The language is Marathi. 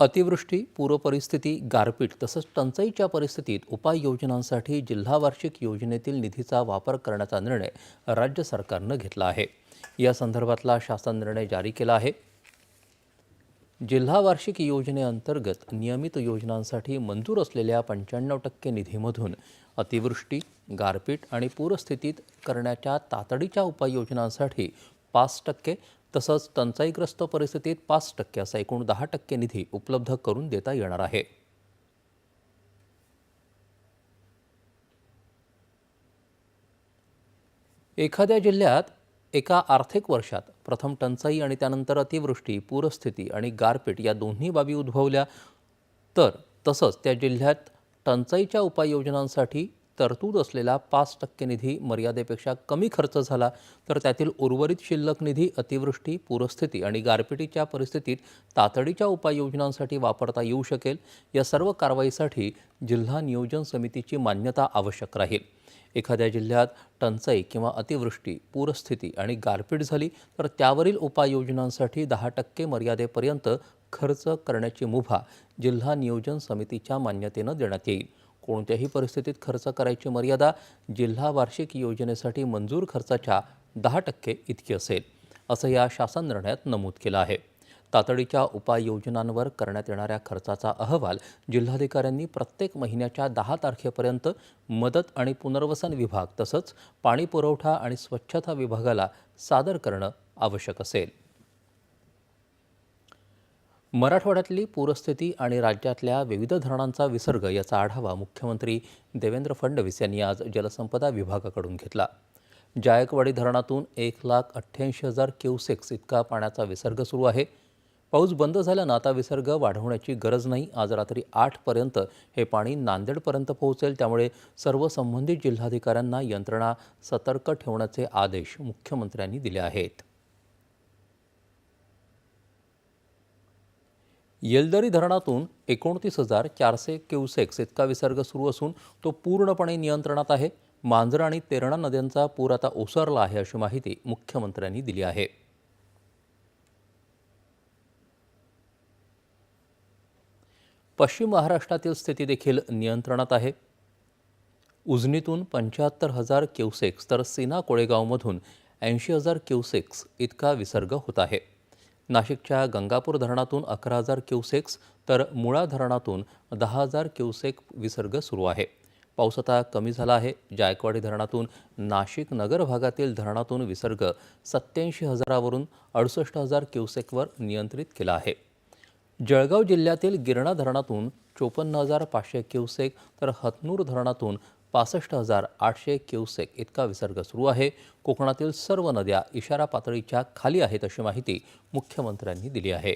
अतिवृष्टी पूरपरिस्थिती गारपीट तसंच टंचाईच्या परिस्थितीत उपाययोजनांसाठी जिल्हा वार्षिक योजनेतील निधीचा वापर करण्याचा निर्णय राज्य सरकारनं घेतला आहे. या संदर्भातला शासन निर्णय जारी केला आहे. जिल्हा वार्षिक योजनेअंतर्गत नियमित योजनांसाठी मंजूर असलेल्या पंच्याण्णव टक्के निधीमधून अतिवृष्टी गारपीट आणि पूरस्थितीत करण्याच्या तातडीच्या उपाययोजनांसाठी पाच टक्के तसंच टंचाईग्रस्त परिस्थितीत पाच टक्के असा एकूण दहा टक्के निधी उपलब्ध करून देता येणार आहे. एखाद्या जिल्ह्यात एका आर्थिक वर्षात प्रथम टंचाई आणि त्यानंतर अतिवृष्टी पूरस्थिती आणि गारपीट या दोन्ही बाबी उद्भवल्या तर तसंच त्या जिल्ह्यात टंचाईच्या उपाययोजनांसाठी तरतूद असलेला पाच टक्के निधी मर्यादेपेक्षा कमी खर्च झाला तर त्यातील उर्वरित शिल्लक निधी अतिवृष्टी पूरस्थिती आणि गारपिटीच्या परिस्थितीत तातडीच्या उपाययोजनांसाठी वापरता येऊ शकेल. या सर्व कारवाईसाठी जिल्हा नियोजन समितीची मान्यता आवश्यक राहील. एखाद्या जिल्ह्यात टंचाई किंवा अतिवृष्टी पूरस्थिती आणि गारपीट झाली तर त्यावरील उपाययोजनांसाठी दहा टक्के मर्यादेपर्यंत खर्च करण्याची मुभा जिल्हा नियोजन समितीच्या मान्यतेनं देण्यात येईल. कोणत्याही परिस्थितीत खर्च करायची मर्यादा जिल्हा वार्षिक योजनेसाठी मंजूर खर्चाच्या दहा टक्के इतकी असेल असं या शासन निर्णयात नमूद केलं आहे. तातडीच्या उपाययोजनांवर करण्यात येणाऱ्या खर्चाचा अहवाल जिल्हाधिकाऱ्यांनी प्रत्येक महिन्याच्या दहा तारखेपर्यंत मदत आणि पुनर्वसन विभाग तसंच पाणी पुरवठा आणि स्वच्छता विभागाला सादर करणं आवश्यक असेल. मराठवाड्यातली पूरस्थिती आणि राज्यातल्या विविध धरणांचा विसर्ग याचा आढावा मुख्यमंत्री देवेंद्र फडणवीस यांनी आज जलसंपदा विभागाकडून घेतला. जायकवाडी धरणातून एक लाख अठ्ठ्याऐंशी हजार क्युसेक्स इतका पाण्याचा विसर्ग सुरू आहे. पाऊस बंद झाल्यानं आता विसर्ग वाढवण्याची गरज नाही. आज रात्री आठपर्यंत हे पाणी नांदेडपर्यंत पोहोचेल. त्यामुळे सर्व संबंधित जिल्हाधिकाऱ्यांना यंत्रणा सतर्क ठेवण्याचे आदेश मुख्यमंत्र्यांनी दिले आहेत. येलदरी धरणातून एकोणतीस हजार चारशे क्युसेक्स इतका विसर्ग सुरू असून तो पूर्णपणे नियंत्रणात आहे. मांजरा आणि तेरणा नद्यांचा पूर आता ओसरला आहे अशी माहिती मुख्यमंत्र्यांनी दिली आहे. पश्चिम महाराष्ट्रातील स्थिती देखील नियंत्रणात आहे. उजनीतून पंच्याहत्तर हजार क्युसेक्स तर सीना कोळेगावमधून ऐंशी हजार क्युसेक्स इतका विसर्ग होत आहे. नाशिकच्या गंगापूर धरणातून अकरा हजार क्युसेक्स तर मुळा धरणातून दहा हजार क्युसेक विसर्ग सुरू आहे. पाऊस आता कमी झाला आहे. जायकवाडी धरणातून नाशिक नगर भागातील धरणातून विसर्ग सत्याऐंशी हजारावरून अडुसष्ट हजार क्युसेकवर नियंत्रित केला आहे. जळगाव जिल्ह्यातील गिरणा धरणातून चोपन्न हजार पाचशे क्युसेक तर हतनूर धरणातून पासष्ट हजार आठशे क्युसेक इतका विसर्ग सुरू आहे. कोकणातील सर्व नद्या इशारा पातळीच्या खाली आहेत अशी माहिती मुख्यमंत्र्यांनी दिली आहे.